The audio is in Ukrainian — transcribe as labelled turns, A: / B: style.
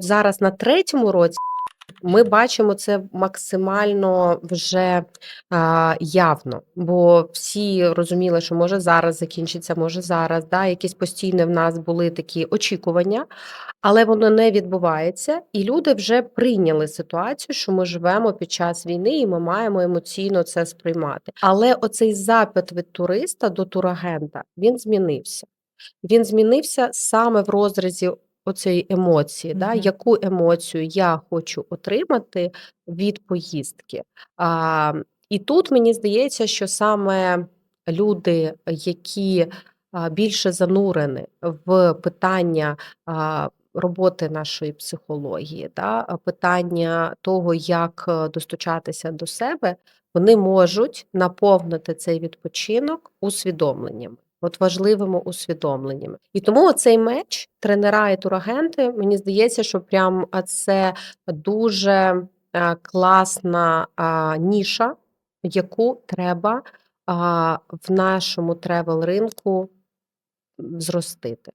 A: Зараз на третьому році ми бачимо це максимально вже а, явно, бо всі розуміли, що може зараз закінчиться, може зараз. Да? Якісь постійні в нас були такі очікування, але воно не відбувається, і люди вже прийняли ситуацію, що ми живемо під час війни, і ми маємо емоційно це сприймати. Але оцей запит від туриста до турагента він змінився. Він змінився саме в розрізі оцієї емоції, да, яку емоцію я хочу отримати від поїздки. А, і тут мені здається, що саме люди, які більше занурені в питання роботи нашої психології, да, питання того, як е, достучатися до себе, вони можуть наповнити цей відпочинок усвідомленнями. От важливими усвідомленнями. І тому цей меч, тренера і турагенти, мені здається, що прям це дуже класна ніша, яку треба в нашому тревел ринку зростити.